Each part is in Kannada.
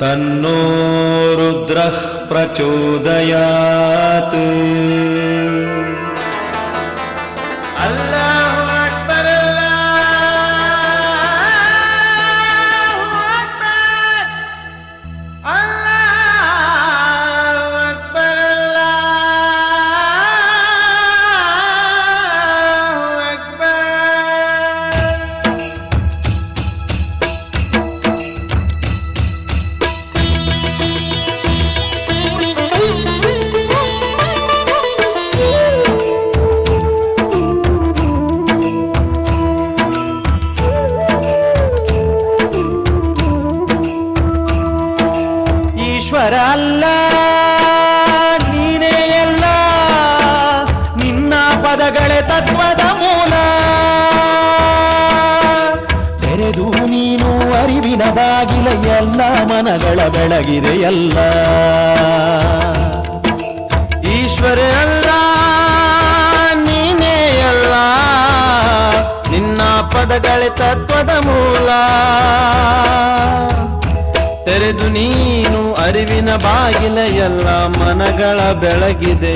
तन्नो रुद्रः प्रचोदयात् ಪದಗಳೇ ತತ್ವದ ಮೂಲ. ತೆರೆದು ನೀನು ಅರಿವಿನ ಬಾಗಿಲ ಎಲ್ಲ ಮನಗಳ ಬೆಳಗಿದೆ ಎಲ್ಲ. ಈಶ್ವರ ಅಲ್ಲ, ನೀನೇ ಅಲ್ಲ, ನಿನ್ನ ಪದಗಳೇ ತತ್ವದ ಮೂಲ. ತೆರೆದು ನೀನು ಅರಿವಿನ ಬಾಗಿಲ ಎಲ್ಲ ಮನಗಳ ಬೆಳಗಿದೆ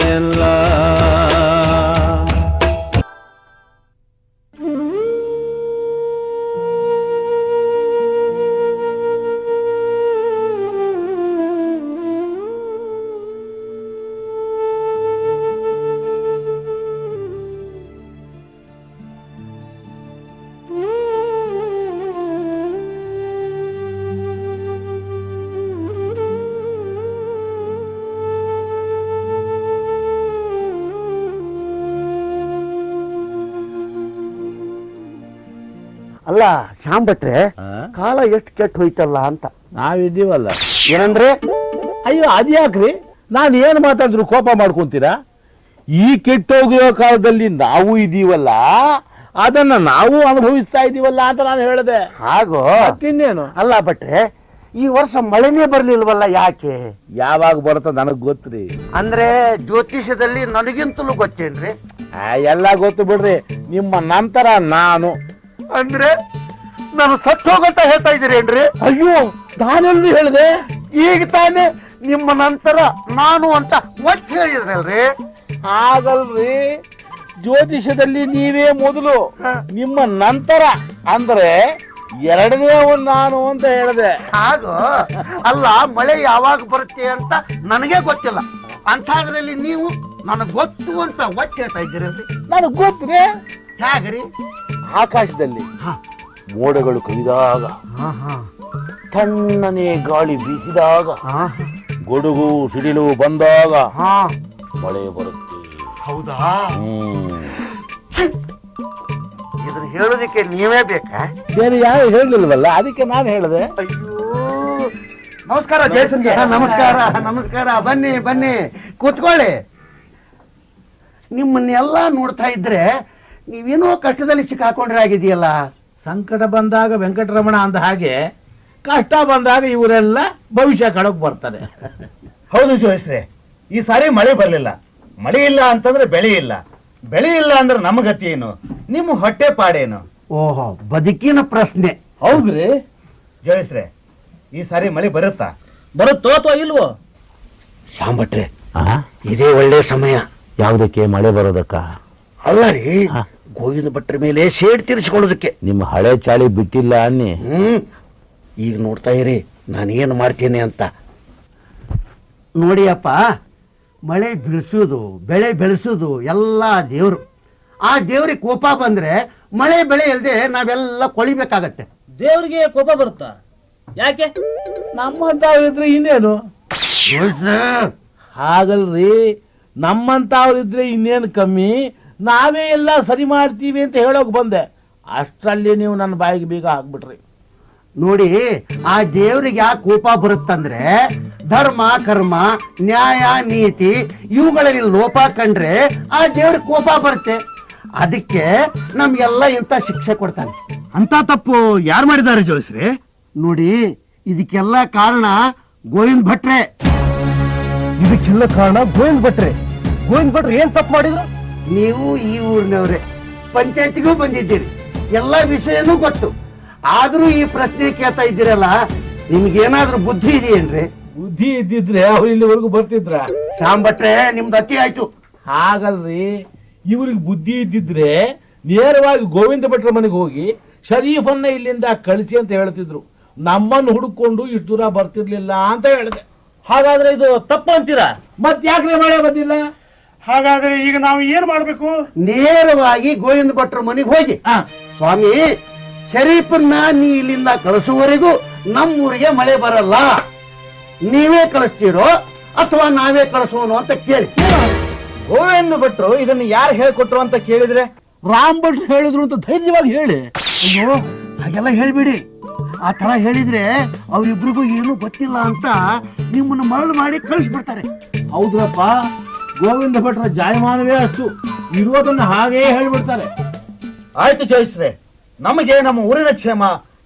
ಅಲ್ಲ ಶ್ಯಾಮ್ ಭಟ್ರೆ ಕಾಲ ಎಷ್ಟು ಕೆಟ್ಟ ಹೋಯ್ತಲ್ಲ ಅಂತ. ನಾವಿದ್ದೀವಲ್ಲ. ಏನಂದ್ರೆ? ಅಯ್ಯೋ ಅದ್ಯಾಕ್ರಿ? ನಾನು ಏನು ಮಾತಾಡಿದ್ರು ಕೋಪ ಮಾಡ್ಕೊಂತೀರಾ? ಈ ಕೆಟ್ಟೋಗಿರೋ ಕಾಲದಲ್ಲಿ ನಾವು ಇದೀವಲ್ಲ ಅದನ್ನ ನಾವು ಅನುಭವಿಸ್ತಾ ಇದೀವಲ್ಲ ಅಂತ ನಾನು ಹೇಳಿದೆ. ಹಾಗೋ? ತಿನ್ನೇನು ಅಲ್ಲ ಭಟ್ರೆ ಈ ವರ್ಷ ಮಳೆನೇ ಬರ್ಲಿಲ್ವಲ್ಲ ಯಾಕೆ? ಯಾವಾಗ ಬರುತ್ತ ನನಗ್ ಗೊತ್ತ್ರಿ. ಅಂದ್ರೆ ಜ್ಯೋತಿಷ್ಯದಲ್ಲಿ ನನಗಿಂತಲೂ ಗೊತ್ತೇನ್ರಿ? ಆ, ಎಲ್ಲ ಗೊತ್ತು ಬಿಡ್ರಿ. ನಿಮ್ಮ ನಂತರ ನಾನು. ಅಂದ್ರೆ ನಾನು ಸತ್ತು ಹೋಗಂತ ಹೇಳ್ತಾ ಇದ್ದೀರೇನ್ರಿ ಅಯ್ಯೋ ನಾನೆಲ್ಲೂ ಹೇಳಿದೆ? ಈಗ ತಾನೇ ನಿಮ್ಮ ನಂತರ ನಾನು ಅಂತ ಒಟ್ಟು ಹೇಳಿದ್ರಲ್ರಿ ಆಗಲ್ರಿ ಜ್ಯೋತಿಷ್ಯದಲ್ಲಿ ನೀವೇ ಮೊದಲು ನಿಮ್ಮ ನಂತರ ಅಂದ್ರೆ ಎರಡನೇ ಒಂದು ನಾನು ಅಂತ ಹೇಳಿದೆ. ಹಾಗೂ? ಅಲ್ಲ ಮಳೆ ಯಾವಾಗ ಬರುತ್ತೆ ಅಂತ ನನಗೆ ಗೊತ್ತಿಲ್ಲ. ಅಂಥದ್ರಲ್ಲಿ ನೀವು ನನಗೆ ಗೊತ್ತು ಅಂತ ಒಟ್ಟು ಹೇಳ್ತಾ ಇದ್ದೀರಲ್ರಿ ನನಗೆ ರೀ. ಹೇಗ್ರಿ? ಆಕಾಶದಲ್ಲಿ ಹಾ. ಮೋಡಗಳು ಕವಿದಾಗ ತಣ್ಣನೆ ಗಾಳಿ ಬೀಸಿದಾಗ ಗೊಡುಗು ಸಿಡಿಲು ಬಂದಾಗ ಹಾ. ಮಳೆ ಬರುತ್ತೆ. ಹೌದಾ? ಇದನ್ನ ಹೇಳೋದಕ್ಕೆ ನೀವೇ ಬೇಕಾ? ಬೇರೆ ಯಾರು ಹೇಳಿಲ್ವಲ್ಲ ಅದಕ್ಕೆ ನಾನು ಹೇಳಿದೆ. ಅಯ್ಯೋ. ನಮಸ್ಕಾರ ಜಯಸನ್ಗೆ ನಮಸ್ಕಾರ ನಮಸ್ಕಾರ. ಬನ್ನಿ ಬನ್ನಿ. ಕೂತ್ಕೊಳ್ಳಿ. ನಿಮ್ಮನ್ನೆಲ್ಲ ನೋಡ್ತಾ ಇದ್ರೆ ನೀವೇನೋ ಕಷ್ಟದಲ್ಲಿ ಸಿಕ್ಕಾಕೊಂಡ್ರೆ ಆಗಿದೆಯಲ್ಲ? ಸಂಕಟ ಬಂದಾಗ ವೆಂಕಟರಮಣ ಅಂದ ಹಾಗೆ ಕಷ್ಟ ಬಂದಾಗ ಇವರೆಲ್ಲ ಭವಿಷ್ಯ ಕಡಕ್ ಬರ್ತಾರೆ ಹೌದು ಜೋಯಿಸ್ರೆ ಈ ಸಾರಿ ಮಳೆ ಬರಲಿಲ್ಲ. ಮಳೆ ಇಲ್ಲ ಅಂತಂದ್ರೆ ಬೆಳೆ ಇಲ್ಲ. ಬೆಳೆ ಇಲ್ಲ ಅಂದ್ರೆ ನಮ್ಮ ಗತಿ ಏನು? ನಿಮ್ಮ ಹೊಟ್ಟೆ ಪಾಡೇನು? ಓಹೋ ಬದುಕಿನ ಪ್ರಶ್ನೆ. ಹೌದ್ರಿ? ಜೋಯಿಸ್ರೆ ಈ ಸಾರಿ ಮಳೆ ಬರುತ್ತಾ? ಬರುತ್ತೋ ಅಥವಾ ಇಲ್ವೋ? ಶಾಂಭಟ್ರೆ ಇದೇ ಒಳ್ಳೆ ಸಮಯ. ಯಾವುದಕ್ಕೆ ಮಳೆ ಬರೋದಕ್ಕ? ಅಲ್ಲ ರೀ ಗೋವಿಂದ ಭಟ್ರ ಮೇಲೆ ಶೇಡ್ ತೀರಿಸಿಕೊಳ್ಳೋದಕ್ಕೆ. ನಿಮ್ಮ ಹಳೆ ಚಾಳಿ ಬಿಟ್ಟಿಲ್ಲ ಅನ್ನಿ. ಹ್ಮ್. ಈಗ ನೋಡ್ತಾ ಇರಿ ನಾನೇನು ಮಾಡ್ತೀನಿ ಅಂತ. ನೋಡಿಯಪ್ಪ ಮಳೆ ಬೀಳಿಸೋದು ಬೆಳೆ ಬೆಳೆಸೋದು ಎಲ್ಲ ದೇವರು. ಆ ದೇವ್ರಿಗೆ ಕೋಪ ಬಂದ್ರೆ ಮಳೆ ಬೆಳೆ ಇಲ್ಲದೆ ನಾವೆಲ್ಲ ಕೊಳಿಬೇಕಾಗತ್ತೆ. ದೇವ್ರಿಗೆ ಕೋಪ ಬರುತ್ತಾ? ಯಾಕೆ? ನಮ್ಮಂತ ಇದ್ರೆ ಇನ್ನೇನು ಹಾಗಲ್ರಿ ನಮ್ಮಂತವ್ರಿದ್ರೆ ಇನ್ನೇನು ಕಮ್ಮಿ? ನಾವೇ ಎಲ್ಲ ಸರಿ ಮಾಡ್ತೀವಿ ಅಂತ ಹೇಳೋಕೆ ಬಂದೆ. ಅಷ್ಟರಲ್ಲಿ ನೀವು ನನ್ನ ಬಾಯಿಗೆ ಬೀಗ ಹಾಕ್ಬಿಟ್ರಿ. ನೋಡಿ ಆ ದೇವರಿಗೆ ಯಾಕೆ ಕೋಪ ಬರುತ್ತಂದ್ರೆ ಧರ್ಮ ಕರ್ಮ ನ್ಯಾಯ ನೀತಿ ಇವುಗಳಲ್ಲಿ ಲೋಪ ಕಂಡ್ರೆ ಆ ದೇವ್ರಿಗೆ ಕೋಪ ಬರುತ್ತೆ. ಅದಕ್ಕೆ ನಮ್ಗೆಲ್ಲ ಇಂಥ ಶಿಕ್ಷೆ ಕೊಡ್ತಾನೆ. ಅಂತ ತಪ್ಪು ಯಾರು ಮಾಡಿದ್ದಾರೆ ಜೋಯಿಸ್ರಿ? ನೋಡಿ ಇದಕ್ಕೆಲ್ಲ ಕಾರಣ ಗೋವಿಂದ ಭಟ್ರೆ. ಇದಕ್ಕೆಲ್ಲ ಕಾರಣ ಗೋವಿಂದ್ ಭಟ್ರೆ. ಗೋವಿಂದ ಭಟ್ರೆ ಏನ್ ತಪ್ಪು ಮಾಡಿದ್ರು? ನೀವು ಈ ಊರಿನವ್ರೆ. ಪಂಚಾಯತಿಗೂ ಬಂದಿದ್ದೀರಿ. ಎಲ್ಲ ವಿಷಯನೂ ಗೊತ್ತು. ಆದ್ರೂ ಈ ಪ್ರಶ್ನೆ ಕೇಳ್ತಾ ಇದ್ದೀರಲ್ಲ ನಿಮ್ಗೇನಾದ್ರೂ ಬುದ್ಧಿ ಇದೆಯೇನ್ರಿ? ಬುದ್ಧಿ ಇದ್ದಿದ್ರೆ ಅವ್ರು ಇಲ್ಲಿವರೆಗೂ ಬರ್ತಿದ್ರ? ಶಾಂಭಟ್ರೆ ಭಟ್ರೆ ನಿಮ್ದು ಅತಿ ಆಯ್ತು. ಹಾಗಲ್ರಿ. ಇವ್ರಿಗೆ ಬುದ್ಧಿ ಇದ್ದಿದ್ರೆ ನೇರವಾಗಿ ಗೋವಿಂದ ಭಟ್ರ ಮನೆಗೆ ಹೋಗಿ ಶರೀಫನ್ನ ಇಲ್ಲಿಂದ ಕಳಿಸಿ ಅಂತ ಹೇಳ್ತಿದ್ರು. ನಮ್ಮನ್ನು ಹುಡುಕೊಂಡು ಇಷ್ಟು ದೂರ ಬರ್ತಿರ್ಲಿಲ್ಲ ಅಂತ ಹೇಳಿದೆ. ಹಾಗಾದ್ರೆ ಇದು ತಪ್ಪು ಅಂತೀರಾ? ಮತ್ತೆ ಯಾಕ್ರೆ ಮಳೆ ಬಂದಿಲ್ಲ? ಹಾಗಾದ್ರೆ ಈಗ ನಾವು ಏನ್ ಮಾಡ್ಬೇಕು? ನೇರವಾಗಿ ಗೋವಿಂದ ಭಟ್ರ ಮನೆಗೆ ಹೋಗಿ. ಸ್ವಾಮಿ ಶರೀಫನ್ನ ನೀ ಇಲ್ಲಿಂದ ಕಳಿಸುವವರೆಗೂ ನಮ್ಮೂರಿಗೆ ಮಳೆ ಬರಲ್ಲ. ನೀವೇ ಕಳಿಸ್ತೀರೋ ಅಥವಾ ನಾವೇ ಕಳಿಸೋನು ಅಂತ ಕೇಳಿ. ಗೋವಿಂದ ಭಟ್ರು ಇದನ್ನ ಯಾರು ಹೇಳ್ಕೊಟ್ರು ಅಂತ ಕೇಳಿದ್ರೆ? ರಾಮ್ ಭಟ್ರು ಹೇಳಿದ್ರು ಅಂತ ಧೈರ್ಯವಾಗಿ ಹೇಳಿ. ಅಯ್ಯೋ ಹಾಗೆಲ್ಲ ಹೇಳ್ಬಿಡಿ. ಆ ತರ ಹೇಳಿದ್ರೆ ಅವರಿಬ್ರಿಗೂ ಏನು ಗೊತ್ತಿಲ್ಲ ಅಂತ ನಿಮ್ಮನ್ನ ಮರಳು ಮಾಡಿ ಕಳಿಸ್ಬಿಡ್ತಾರೆ. ಹೌದ್ರಪ್ಪ. ಗೋವಿಂದ ಭಟ್ರ ಜಾಯಮಾನವೇ ಅಷ್ಟು. ಇರೋದನ್ನ ಹಾಗೇ ಹೇಳಿಬಿಡ್ತಾರೆ. ಆಯ್ತು ಜೋಯಿಸ್ರೆ ನಮಗೆ ನಮ್ಮ ಊರಿನ ಕ್ಷೇಮ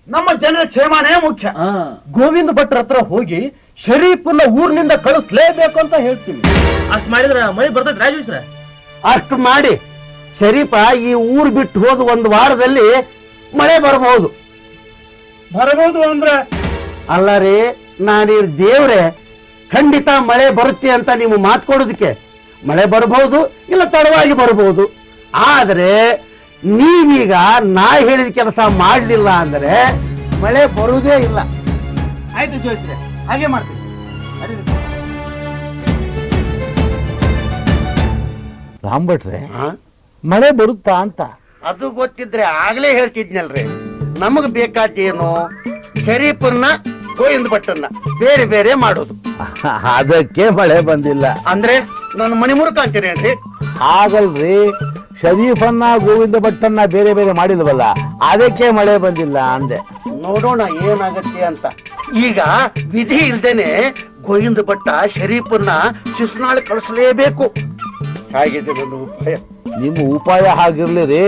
ನಮ್ಮ ಜನರ ಕ್ಷೇಮನೇ ಮುಖ್ಯ. ಗೋವಿಂದ ಭಟ್ರ ಹತ್ರ ಹೋಗಿ ಶರೀಫನ್ನ ಊರಿನಿಂದ ಕಳಿಸ್ಲೇಬೇಕು ಅಂತ ಹೇಳ್ತೀವಿ ಅಷ್ಟು ಮಾಡಿದ್ರೆ ಮೈ ಬರ್ತದೆ ರಾಜೇಶ್ರೆ ಅಷ್ಟು ಮಾಡಿ. ಶರೀಫ ಈ ಊರ್ ಬಿಟ್ಟು ಹೋದ ಒಂದು ವಾರದಲ್ಲಿ ಮಳೆ ಬರಬಹುದು. ಬರಬಹುದು ಅಂದ್ರೆ? ಅಲ್ಲ ರೀ ನಾನೀ ದೇವ್ರೆ ಖಂಡಿತ ಮಳೆ ಬರುತ್ತೆ ಅಂತ ನೀವು ಮಾತು ಕೊಡೋದಕ್ಕೆ. ಮಳೆ ಬರಬಹುದು ಇಲ್ಲ ತಡವಾಗಿ ಬರಬಹುದು. ಆದರೆ ನೀವೀಗ ನಾ ಹೇಳಿದ ಕೆಲಸ ಮಾಡಲಿಲ್ಲ ಅಂದರೆ ಮಳೆ ಬರುವುದೇ ಇಲ್ಲ. ಆಯ್ತು ಜೋಯಿಸ್ರೆ ಹಾಗೆ ಮಾಡ್ತೀವಿ. ರಾಮ್ ಭಟ್ರೆ ಮಳೆ ಬರುತ್ತಾ ಅಂತ? ಅದು ಗೊತ್ತಿದ್ರೆ ಆಗ್ಲೇ ಹೇಳ್ತಿದ್ನಲ್ರಿ. ನಮಗ್ ಬೇಕಾದೇನು ಶರೀಫನ್ನ ಗೋವಿಂದ ಭಟ್ಟನ್ನ ಬೇರೆ ಬೇರೆ ಮಾಡೋದು. ಅದಕ್ಕೆ ಮಳೆ ಬಂದಿಲ್ಲ. ಅಂದ್ರೆ ನನ್ನ ಮಣಿ ಮುರುಕ ಅಂತೀರೇನ್ರಿ ಆಗಲ್ರಿ ಶರೀಫನ್ನ ಗೋವಿಂದ ಭಟ್ಟನ್ನ ಬೇರೆ ಬೇರೆ ಮಾಡಿಲ್ವಲ್ಲ ಅದಕ್ಕೆ ಮಳೆ ಬಂದಿಲ್ಲ ಅಂದೆ. ನೋಡೋಣ ಏನಾಗತ್ತೆ ಅಂತ. ಈಗ ವಿಧಿ ಇಲ್ದೇನೆ ಗೋವಿಂದ ಭಟ್ಟ ಶರೀಫನ್ನ ಶಿಸ್ನಾಳ್ ಕಳಿಸಲೇಬೇಕು. ಹಾಗಿದೆ ನನ್ನ ಉಪಾಯ? ನಿಮ್ಮ ಉಪಾಯ ಹಾಗಿರ್ಲಿ ರೀ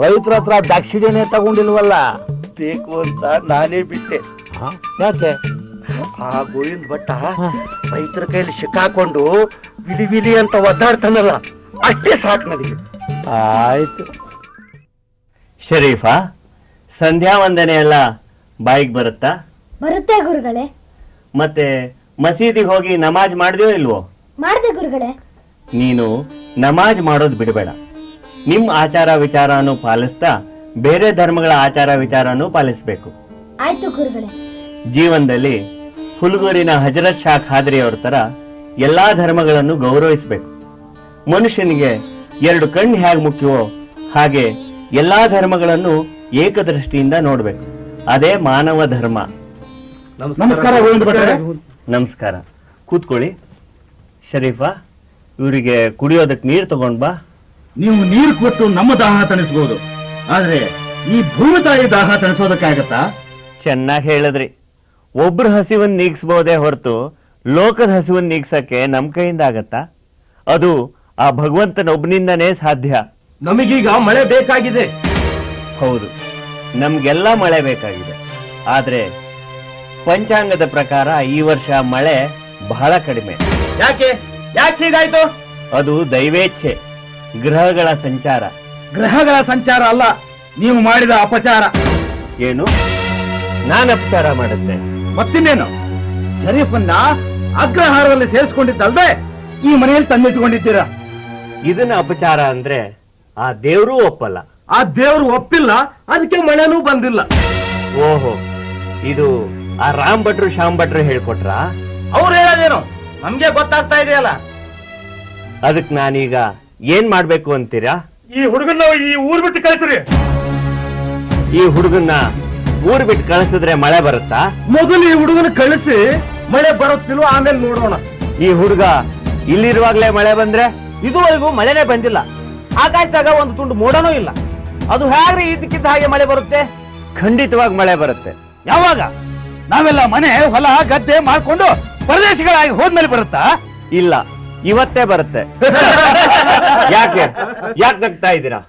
ರೈತರ ಹತ್ರ ದಾಕ್ಷಿಣ್ಯನೇ ತಗೊಂಡಿಲ್ವಲ್ಲ? ಬೇಕು ಅಂತ ನಾನೇ ಬಿಟ್ಟೆ? ಯಾಕೆ? ಆ ಗೋವಿಂದ ಭಟ್ಟ ರೈತರ ಕೈಲಿ ಸಿಕ್ಕಾಕೊಂಡು ವಿಲಿ ವಿಲಿ ಅಂತ ಒದ್ದಾಡ್ತಾನಲ್ಲ ಅಷ್ಟೇ ಸಾಕು ನನಗೆ. ಆಯ್ತು. ಶರೀಫಾ ಸಂಧ್ಯಾ ವಂದನೆ ಎಲ್ಲ ಬಾಯಿಗೆ ಬರುತ್ತಾ? ಬರುತ್ತೆ ಗುರುಗಳೇ. ಮತ್ತೆ ಮಸೀದಿಗೆ ಹೋಗಿ ನಮಾಜ್ ಮಾಡಿದ್ಯೋ ಇಲ್ವೋ? ಮಾಡಿದೆ ಗುರುಗಳೇ. ನೀನು ನಮಾಜ್ ಮಾಡೋದು ಬಿಡಬೇಡ. ನಿಮ್ ಆಚಾರ ವಿಚಾರನೂ ಪಾಲಿಸ್ತಾ ಬೇರೆ ಧರ್ಮಗಳ ಆಚಾರ ವಿಚಾರನೂ ಪಾಲಿಸಬೇಕು. ಆಯ್ತು ಗುರುಗಳೇ. ಜೀವನದಲ್ಲಿ ಹುಲ್ಗೂರಿನ ಹಜರತ್ ಶಾ ಖಾದ್ರಿ ಅವ್ರ ತರ ಎಲ್ಲಾ ಧರ್ಮಗಳನ್ನು ಗೌರವಿಸಬೇಕು. ಮನುಷ್ಯನಿಗೆ ಎರಡು ಕಣ್ಣು ಹೇಗೆ ಮುಖ್ಯವೋ ಹಾಗೆ ಎಲ್ಲಾ ಧರ್ಮಗಳನ್ನು ಏಕದೃಷ್ಟಿಯಿಂದ ನೋಡ್ಬೇಕು. ಅದೇ ಮಾನವ ಧರ್ಮ. ನಮಸ್ಕಾರ ನಮಸ್ಕಾರ. ಕೂತ್ಕೊಳ್ಳಿ. ಶರೀಫಾ ಇವರಿಗೆ ಕುಡಿಯೋದಕ್ಕೆ ನೀರು ತಗೊಂಡ್ ಬಾ. ನೀವು ನೀರು ಕೊಟ್ಟು ನಮ್ಮ ದಾಹ ತಣಿಸಬಹುದು ಆದ್ರೆ ಈ ಭೂಮಿ ತಾಯಿ ದಾಹ ತಣಿಸೋದಕ್ಕಾಗತ್ತಾ? ಚೆನ್ನಾಗಿ ಹೇಳಿದ್ರಿ. ಒಬ್ರ ಹಸಿವನ್ನು ನೀಗಿಸ್ಬೋದೇ ಹೊರತು ಲೋಕದ ಹಸಿವನ್ನು ನೀಗ್ಸಕ್ಕೆ ನಮ್ಮ ಕೈಯಿಂದ ಆಗತ್ತಾ? ಅದು ಆ ಭಗವಂತನ ಭಗವಂತನೊಬ್ಬನಿಂದನೇ ಸಾಧ್ಯ. ನಮಗೀಗ ಮಳೆ ಬೇಕಾಗಿದೆ. ಹೌದು ನಮ್ಗೆಲ್ಲ ಮಳೆ ಬೇಕಾಗಿದೆ. ಆದರೆ ಪಂಚಾಂಗದ ಪ್ರಕಾರ ಈ ವರ್ಷ ಮಳೆ ಬಹಳ ಕಡಿಮೆ. ಯಾಕೆ? ಯಾಕೆ ಹೀಗಾಯ್ತು? ಅದು ದೈವೇಚ್ಛೆ ಗ್ರಹಗಳ ಸಂಚಾರ. ಗ್ರಹಗಳ ಸಂಚಾರ ಅಲ್ಲ ನೀವು ಮಾಡಿದ ಅಪಚಾರ. ಏನು? ನಾನು ಅಪಚಾರ ಮಾಡುತ್ತೆ ಮತ್ತಿನ್ನೇನು? ಶರೀಫನ್ನ ಅಗ್ರಹಾರದಲ್ಲಿ ಸೇರಿಸ್ಕೊಂಡಿದ್ದಲ್ದೆ ಈ ಮನೆಯಲ್ಲಿ ತಂದಿಟ್ಕೊಂಡಿದ್ದೀರಾ ಇದನ್ನ ಅಪಚಾರ ಅಂದ್ರೆ ಆ ದೇವ್ರು ಒಪ್ಪಲ್ಲ. ಆ ದೇವ್ರು ಒಪ್ಪಿಲ್ಲ ಅದಕ್ಕೆ ಮಳೆನೂ ಬಂದಿಲ್ಲ. ಓಹೋ ಇದು ಆ ರಾಮ್ ಭಟ್ರು ಶ್ಯಾಮ್ ಭಟ್ರು ಹೇಳ್ಕೊಟ್ರ? ಅವ್ರು ಹೇಳೋದೇನು? ನಮ್ಗೆ ಗೊತ್ತಾಗ್ತಾ ಇದೆಯಲ್ಲ. ಅದಕ್ ನಾನೀಗ ಏನ್ ಮಾಡ್ಬೇಕು ಅಂತೀರಾ? ಈ ಹುಡುಗನ ಈ ಊರ್ ಬಿಟ್ಟು ಕಳಿಸ್ರಿ. ಈ ಹುಡುಗನ್ನ ಊರ್ ಬಿಟ್ಟು ಕಳಿಸಿದ್ರೆ ಮಳೆ ಬರುತ್ತಾ? ಮೊದಲು ಈ ಹುಡುಗನ ಕಳಿಸಿ ಮಳೆ ಬರುತ್ತಿಲ್ವ ಆಮೇಲೆ ನೋಡೋಣ. ಈ ಹುಡುಗ ಇಲ್ಲಿರುವಾಗ್ಲೇ ಮಳೆ ಬಂದ್ರೆ ಇದುವರೆಗೂ ಮಳೆನೇ ಬಂದಿಲ್ಲ. ಆಕಾಶದಾಗ ಒಂದು ತುಂಡು ಮೋಡನೂ ಇಲ್ಲ. ಅದು ಹೇಗ್ರಿ ಇದಕ್ಕಿದ್ದ ಹಾಗೆ ಮಳೆ ಬರುತ್ತೆ? ಖಂಡಿತವಾಗಿ ಮಳೆ ಬರುತ್ತೆ. ಯಾವಾಗ? ನಾವೆಲ್ಲ ಮನೆ ಹೊಲ ಗದ್ದೆ ಮಾಡ್ಕೊಂಡು ಪ್ರದೇಶಗಳಾಗಿ ಹೋದ್ಮೇಲೆ ಬರುತ್ತಾ? ಇಲ್ಲ ಇವತ್ತೇ ಬರುತ್ತೆ. ಯಾಕೆ? ಯಾಕೆ ನಗ್ತಾ ಇದ್ದೀರಾ?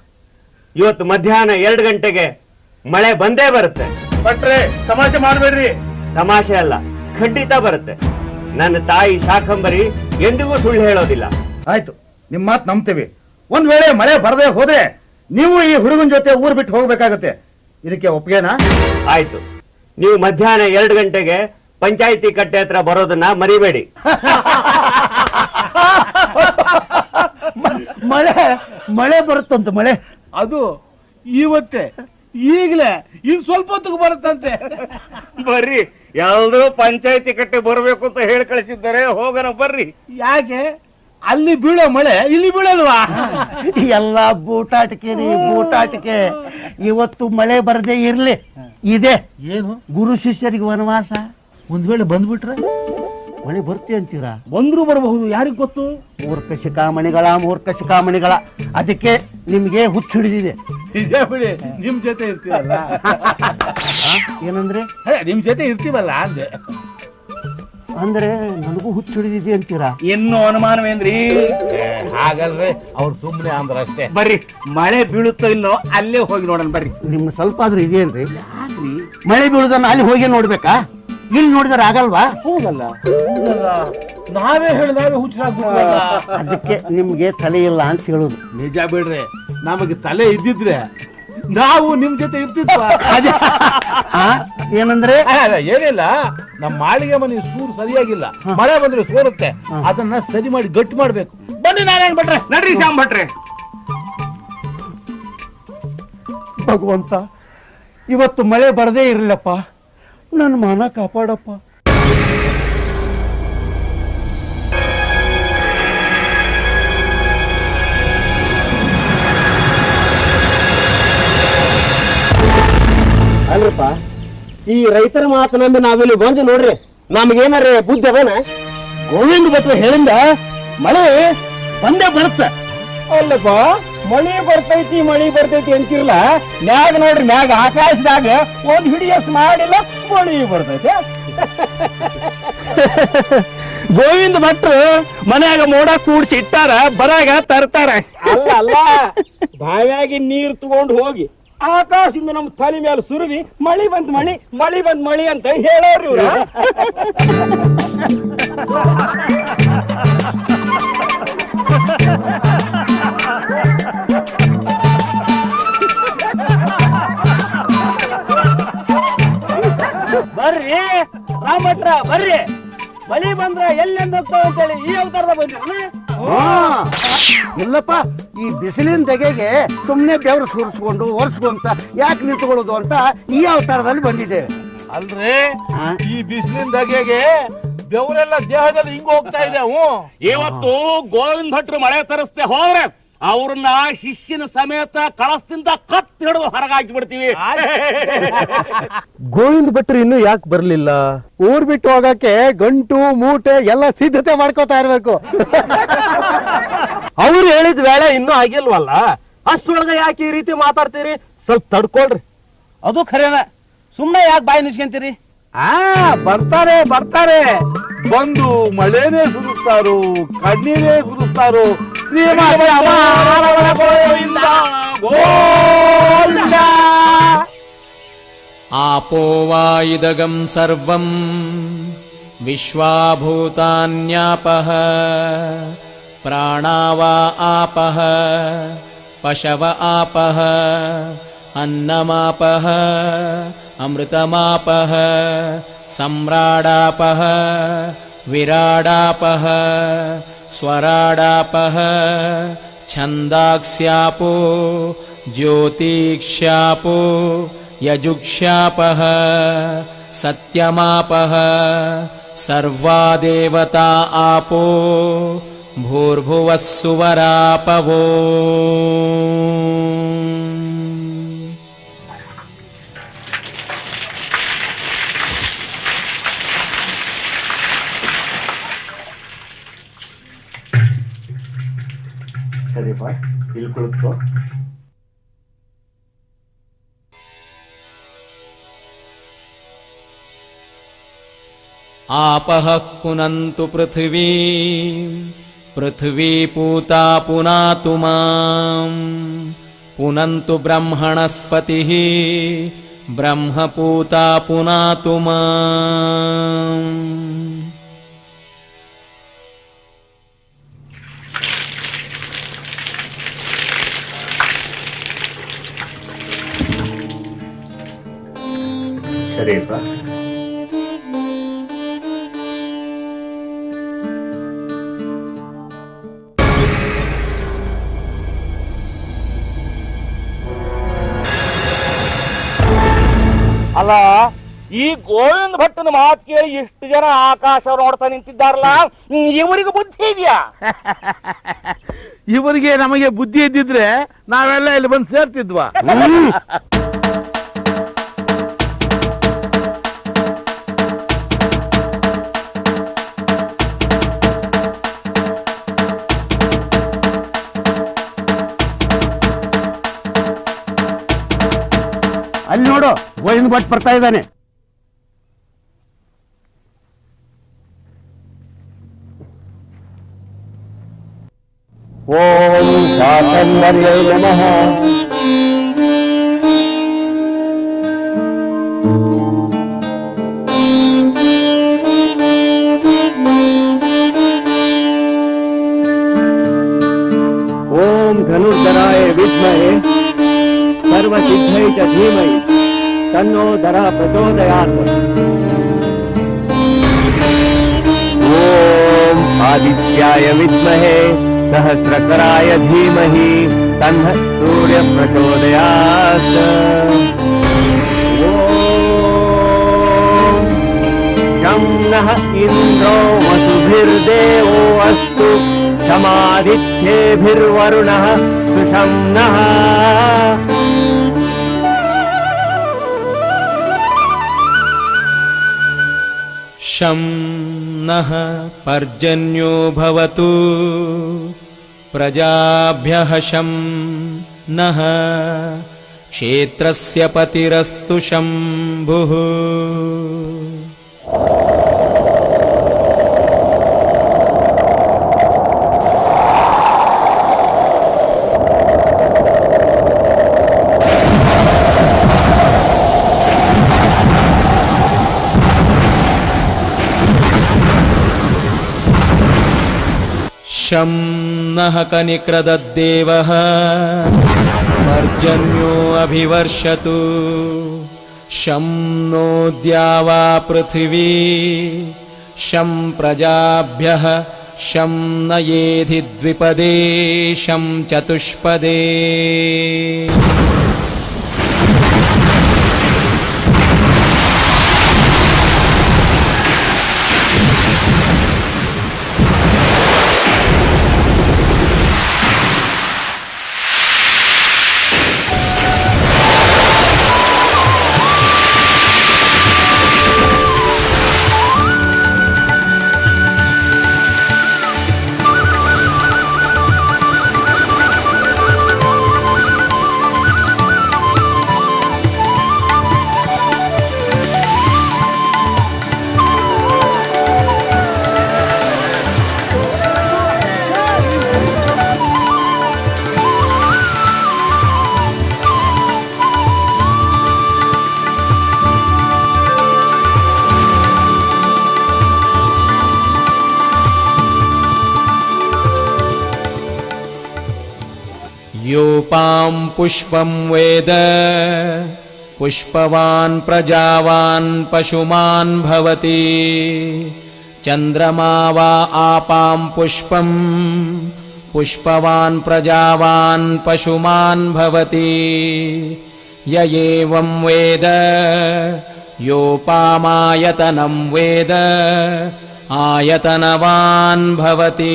ಇವತ್ತು ಮಧ್ಯಾಹ್ನ ಎರಡು ಗಂಟೆಗೆ ಮಳೆ ಬಂದೇ ಬರುತ್ತೆ. ಭಟ್ರೆ ತಮಾಷೆ ಮಾಡಬೇಡ್ರಿ. ತಮಾಷೆ ಅಲ್ಲ ಖಂಡಿತ ಬರುತ್ತೆ. ನನ್ನ ತಾಯಿ ಶಾಕಂಬರಿ ಎಂದಿಗೂ ಸುಳ್ಳು ಹೇಳೋದಿಲ್ಲ. ಆಯ್ತು ನಿಮ್ ಮಾತು ನಂಬ್ತೀವಿ. ಒಂದ್ ವೇಳೆ ಮಳೆ ಬರದೆ ಹೋದ್ರೆ ನೀವು ಈ ಹುಡುಗನ ಜೊತೆ ಊರ್ ಬಿಟ್ಟು ಹೋಗ್ಬೇಕಾಗತ್ತೆ. ಇದಕ್ಕೆ ಒಪ್ಪಿಗೆನಾ? ಆಯ್ತು. ನೀವು ಮಧ್ಯಾಹ್ನ ಎರಡು ಗಂಟೆಗೆ ಪಂಚಾಯಿತಿ ಕಟ್ಟೆ ಹತ್ರ ಬರೋದನ್ನ ಮರಿಬೇಡಿ. ಮಳೆ ಮಳೆ ಬರುತ್ತಂತ ಮಳೆ. ಅದು ಇವತ್ತೇ ಈಗಲೇ ಇನ್ ಸ್ವಲ್ಪ ಹೊತ್ತಿಗೆ ಬರುತ್ತಂತೆ. ಬರ್ರಿ ಎಲ್ರೂ ಪಂಚಾಯತಿ ಕಟ್ಟೆ ಬರಬೇಕು ಅಂತ ಹೇಳಿ ಕಳಿಸಿದ್ದಾರೆ ಹೋಗೋಣ ಬರ್ರಿ. ಯಾಕೆ? ಅಲ್ಲಿ ಬೀಳೋ ಮಳೆ ಇಲ್ಲಿ ಬೀಳಲ್ವಾ? ಎಲ್ಲ ಬೂಟಾಟಿಕೆ ರೀ ಬೂಟಾಟಿಕೆ. ಇವತ್ತು ಮಳೆ ಬರದೇ ಇರ್ಲಿ. ಇದೆ. ಏನು? ಗುರು ಶಿಷ್ಯರಿಗೆ ವನವಾಸ. ಒಂದ್ ವೇಳೆ ಬಂದ್ಬಿಟ್ರೆ? ಮಳೆ ಬರ್ತಿ ಅಂತೀರಾ? ಬಂದ್ರು ಬರಬಹುದು ಯಾರಿಗ್ ಗೊತ್ತು? ಮೂರ್ಖ ಶಿಖಾಮಣಿಗಳ ಮೂರ್ಖ ಶಿಖಾಮಣಿಗಳ. ಅದಕ್ಕೆ ನಿಮ್ಗೆ ಹುಚ್ಚು ಹಿಡಿದಿದೆ. ನಿಜ ಬಿಡಿ ನಿಮ್ ಜೊತೆ ಇರ್ತೀವಲ್ಲ? ಏನಂದ್ರೆ? ಹೇ, ನಿಮ್ ಜೊತೆ ಇರ್ತೀವಲ್ಲ ಅಂದೆ. ಅಂದ್ರೆ ನನಗೂ ಹುಚ್ಚು ಹಿಡಿದಿದೆ ಅಂತೀರಾ? ಇನ್ನು ಅನುಮಾನವೇನ್ರಿ? ಏ, ಹಾಗಲ್ರಿ ಅವ್ರು ಸುಮ್ಮನೆ ಅಂದ್ರ ಅಷ್ಟೇ. ಬರ್ರಿ ಮಳೆ ಬೀಳುತ್ತೋ ಇಲ್ಲೋ ಅಲ್ಲೇ ಹೋಗಿ ನೋಡೋಣ ಬರ್ರಿ. ನಿಮ್ಗೆ ಸ್ವಲ್ಪ ಆದ್ರೂ ಇದೆಯೇನ್ರಿ? ಮಳೆ ಬೀಳುದನ್ನ ಅಲ್ಲಿ ಹೋಗಿ ನೋಡ್ಬೇಕಾ? ಇಲ್ಲಿ ನೋಡಿದ್ರೆ ಆಗಲ್ವಾ? ಹೋಗಲ್ಲ ಹೋಗಲ್ಲ. ನಾವೇ ಹೇಳಿದಾಗ ಹುಚ್ಚರಾಗ್ಬಿಡ್ವಲ್ಲ ಅದಕ್ಕೆ ನಿಮ್ಗೆ ತಲೆ ಇಲ್ಲ ಅಂತ ಹೇಳುದು. ನಿಜ ಬಿಡ್ರಿ ನಮಗೆ ತಲೆ ಇದ್ದಿದ್ರೆ ನಾವು ನಿಮ್ ಜೊತೆ ಇರ್ತಿದ್ವ? ಆ, ಏನಂದ್ರೆ? ಅಲ್ಲ, ಏನಿಲ್ಲ ನಮ್ಮ ಮಾಳಿಗೆ ಮನೆ ಸೂರು ಸರಿಯಾಗಿಲ್ಲ. ಮಳೆ ಬಂದ್ರೆ ಸೋರುತ್ತೆ. ಅದನ್ನ ಸರಿ ಮಾಡಿ ಗಟ್ಟಿ ಮಾಡ್ಬೇಕು. ಬನ್ನಿ ನಾರಾಯಣ್ ಭಟ್ರೆ? ನಡ್ರಿ ಶ್ಯಾಮ್ ಭಟ್ರೆ. ಭಗವಂತ ಇವತ್ತು ಮಳೆ ಬರದೇ ಇರಲಿಲ್ಲಪ್ಪ. ನನ್ನ ಮಾನ ಕಾಪಾಡಪ್ಪ. ಅಲ್ರಪ್ಪ ಈ ರೈತರ ಮಾತನಂದು ನಾವಿಲ್ಲಿ ಬಂದು ನೋಡ್ರಿ ನಮ್ಗೇನಾರ ಬುದ್ಧಿ ಅವನ ಗೋವಿಂದ ಭಟ್ರು ಹೇಳಿಂದ ಮಳೆ ಬಂದೇ ಬರುತ್ತೆ. ಅಲ್ಲಪ್ಪ ಮಳಿ ಬರ್ತೈತಿ ಮಳಿ ಬರ್ತೈತಿ ಅಂತಿರ್ಲ. ಮ್ಯಾಗ ನೋಡ್ರಿ ಮ್ಯಾಗ ಆಕಾಶದಾಗ ಒಂದ್ ಹಿಡಿಯಸ್ ಮಾಡಿಲ್ಲ ಮಳಿ ಬರ್ತೈತಿ. ಗೋವಿಂದ ಭಟ್ರು ಮನ್ಯಾಗ ಮೋಡ ಕೂಡ್ಸಿ ಇಟ್ಟಾರ ಬರಾಗ ತರ್ತಾರ. ಅಲ್ಲ ಅಲ್ಲ ಬಾವ್ಯಾಗಿ ನೀರ್ ತಗೊಂಡು ಹೋಗಿ ಆಕಾಶದಿಂದ ನಮ್ಮ ತಲೆ ಮೇಲೆ ಸುರುವಿ ಮಳಿ ಬಂದ್ ಮಳಿ ಮಳಿ ಬಂದ್ ಮಳಿ ಅಂತ ಹೇಳೋರು ಇವ್ರು. ಬರ್ರಿ. ಬಲಿ ಬಂದ್ರ ಎಲ್ಲಿಂದ ಹೋಗ್ತಾವ ಅಂತೇಳಿ ಈ ಅವತಾರದ ಬಂದಿರಿ ಇಲ್ಲಪ್ಪ ಈ ಬಿಸಿಲಿನ ತೆಗೆಗೆ ಸುಮ್ಮನೆ ಬೆವರು ಸುರಿಸ್ಕೊಂಡು ಒರೆಸ್ಕೊಂತ ಯಾಕೆ ನಿಂತ್ಕೊಳ್ಳೋದು ಅಂತ ಈ ಅವತಾರದಲ್ಲಿ ಬಂದಿದೆ. ಅಲ್ರಿ ಈ ಬಿಸಿಲಿನ ದಗೆಗೆ ಬೆವರೆಲ್ಲ ದೇಹದಲ್ಲಿ ಹಿಂಗ ಹೋಗ್ತಾ ಇದೆ ಇವತ್ತು ಗೋವಿಂದ ಭಟ್ರು ಮಳೆ ತರಿಸ್ತೇ ಹೋದ್ರೆ ಅವ್ರನ್ನ ಶಿಷ್ಯನ ಸಮೇತ ಕಳಸದಿಂದ ಕತ್ ಹಿಡಿದು ಹೊರಗಾಕಿ ಬಿಡ್ತೀವಿ. ಗೋವಿಂದ ಭಟ್ರು ಇನ್ನು ಯಾಕೆ ಬರ್ಲಿಲ್ಲ? ಊರ್ ಬಿಟ್ಟು ಹೋಗಕ್ಕೆ ಗಂಟು ಮೂಟೆ ಎಲ್ಲ ಸಿದ್ಧತೆ ಮಾಡ್ಕೋತಾ ಇರ್ಬೇಕು. ಅವ್ರು ಹೇಳಿದ ವೇಳೆ ಇನ್ನೂ ಆಗಿಲ್ವಲ್ಲ? ಅಷ್ಟೊಳಗೆ ಯಾಕೆ ಈ ರೀತಿ ಮಾತಾಡ್ತೀರಿ? ಸ್ವಲ್ಪ ತಡ್ಕೊಳ್ರಿ. ಅದು ಖರೇನ. ಸುಮ್ಮನೆ ಯಾಕೆ ಬಾಯಿ ನಿಸ್ಕೊಂತೀರಿ? ಆ ಬರ್ತಾರೆ ಬರ್ತಾರೆ. ಬಂದು ಮಳೆನೇ ಸುರಿಸ್ತಾರು ಕಣ್ಣೀರೇ ಸುರಿಸ್ತಾರು. आपो वा इदगं सर्वम् विश्वाभूतान्यापः प्राणा वा आपः पशव आपः अन्नमापः अमृतमापः सम्राडापः विराडापः स्वराडापः छन्दाक्स्यापो ज्योतिक्ष्यापो यजुक्षापः सत्यमापः सर्वा देवता आपो भूर्भुवः सुवरापवो आपः पुनन्तु पृथिवी पृथिवीपूता माम्। पुनन्तु ब्रह्मणस्पतिः ब्रह्मपूता पुनातु माम्। ಶರೀಫ ಅಲ್ಲ ಈ ಗೋವಿಂದ ಭಟ್ಟನ ಮಾತು ಕೇಳಿ ಇಷ್ಟು ಜನ ಆಕಾಶ ನೋಡ್ತಾ ನಿಂತಿದ್ದಾರಲ್ಲ ಇವರಿಗೆ ಬುದ್ಧಿ ಇದೆಯಾ? ಇವರಿಗೆ ನಮಗೆ ಬುದ್ಧಿ ಇದ್ದಿದ್ರೆ ನಾವೆಲ್ಲ ಇಲ್ಲಿ ಬಂದು ಸೇರ್ತಿದ್ವಾ? ಅಲ್ಲಿ ನೋಡು ಗೋವಿಂದ ಭಟ್ ಬರ್ತಾ ಇದ್ದಾನೆ. ಓಂ ಸ್ವಾತಂತ್ರ್ಯ ನಮಃ. ॐ आदित्याय विद्महे सहस्रकराय धीमहि तन्नः सूर्यप्रचोदयात्। शंनः इन्द्रो वसुभिर्देवो अस्तु समादित्येभिर्वरुणः सुषं नः शं नः पर्जन्यो भवतु। प्रजाभ्यः शं नः। क्षेत्रस्य पतिरस्तु शम्भुः शं नः कनिक्रदद्देवः। पर्जन्यो अभिवर्षतु। शं नो द्यावा पृथिवी। शं प्रजाभ्यः। शं न येधि द्विपदे। शं चतुष्पदे पुष्पं वेद। पुष्पवान् प्रजावान् पशुमान् भवति। चन्द्रमा वा आपां पुष्पं। पुष्पवान् प्रजावान् पशुमान् भवति। य एवं वेद। योपामायतनं वेद। आयतनवान् भवति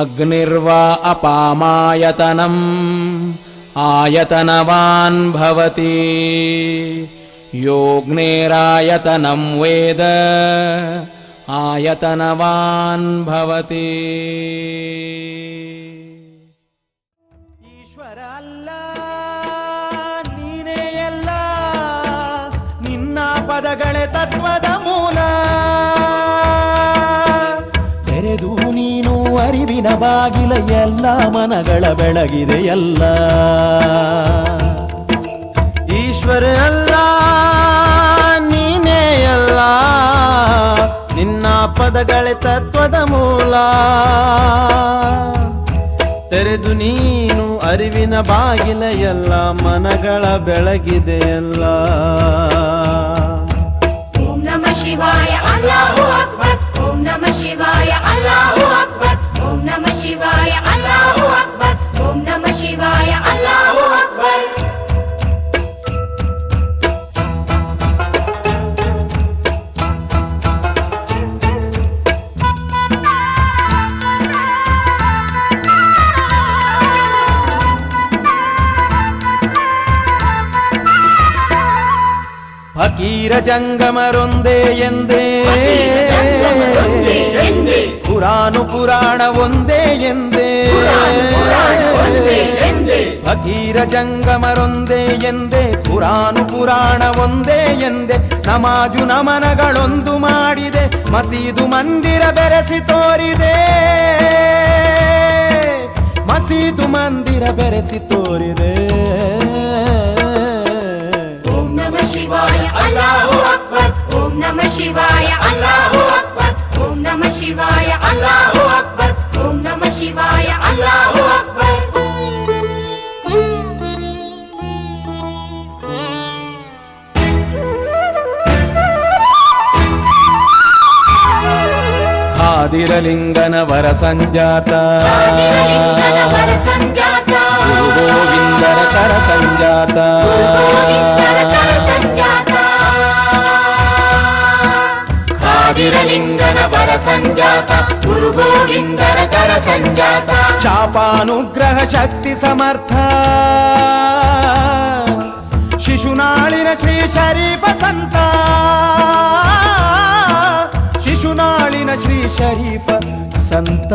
अग्निर्वा अपामायतनम् आयतनवान् भवति योऽग्नेरायतनं वेद आयतनवान् भवति ಈಶ್ವರ ಅಲ್ಲ ನೀನೇ ಎಲ್ಲ ನಿನ್ನ ಪದಗಳೇ ಬಾಗಿಲ ಎಲ್ಲ ಮನಗಳ ಬೆಳಗಿದೆ ಎಲ್ಲ. ಈಶ್ವರ ಅಲ್ಲ, ನೀನೇ ಅಲ್ಲ, ನಿನ್ನ ಪದಗಳ ತತ್ವದ ಮೂಲ. ತೆರೆದು ನೀನು ಅರಿವಿನ ಬಾಗಿಲ ಎಲ್ಲ ಮನಗಳ ಬೆಳಗಿದೆಯಲ್ಲ ಓಂ ನಮ ಶಿವಾಯ, ಅಲ್ಲಾಹು ಅಕ್ಬರ್. ಓಂ ನಮ ಶಿವಾಯ, ಅಲ್ಲಾಹು ಅಕ್ಬರ್. ಓಂ ನಮ ಶಿವಾಯ ಅಲ್ಲಾಹು ಅಕ್ಬರ್ ಓಂ ನಮ ಶಿವಾಯ ಅಲ್ಲಾಹು ಅಕ್ಬರ್ ಫಕೀರ ಜಂಗಮರೊಂದೇ ಎಂದೇ ಎಂದೇ. ಪುರಾಣು ಒಂದೇ ಎಂದೇ. ಪುರಾಣ ಒಂದೇ ಎಂದೇ. ಭಗೀರ ಜಂಗಮರೊಂದೇ ಎಂದೇ. ಪುರಾಣು ಪುರಾಣ ಒಂದೇ ಎಂದೆ. ನಮಾಜು ನಮನಗಳೊಂದು ಮಾಡಿದೆ. ಮಸೀದು ಮಂದಿರ ಬೆರೆಸಿ ತೋರಿದೆ. ಮಸೀದು ಮಂದಿರ ಬೆರೆಸಿ ತೋರಿದೆ. ಓಂ ನಮ ಶಿವಾಯ ಅಲ್ಲಾಹು ಅಕ್ಬರ್. ಓಂ ನಮ ಶಿವಾಯ ಅಲ್ಲಾಹು ಅಕ್ಬರ್. ಓಂ ನಮ ಶಿವಾಯ ಅಲ್ಲಾಹು ಅಕ್ಬರ್ ಓಂ ನಮ ಶಿವಾಯ ಅಲ್ಲಾಹು ಅಕ್ಬರ್ ಆದಿರಲಿಂಗನ ವರ ಸಂಜಾತ ಲಿಂಗನ ವರ ಸಂಜಾತ ಗುರು ಬರ ಸಂಜಾತ ಗುರು ಗೋವಿಂದರ ಕರ ಸಂಜಾತ ಶಾಪಾನುಗ್ರಹ ಶಕ್ತಿ ಸಮರ್ಥ. ಶಿಶುನಾಳಿನ ಶ್ರೀ ಶರೀಫ ಸಂತ. ಶಿಶುನಾಳಿನ ಶ್ರೀ ಶರೀಫ ಸಂತ.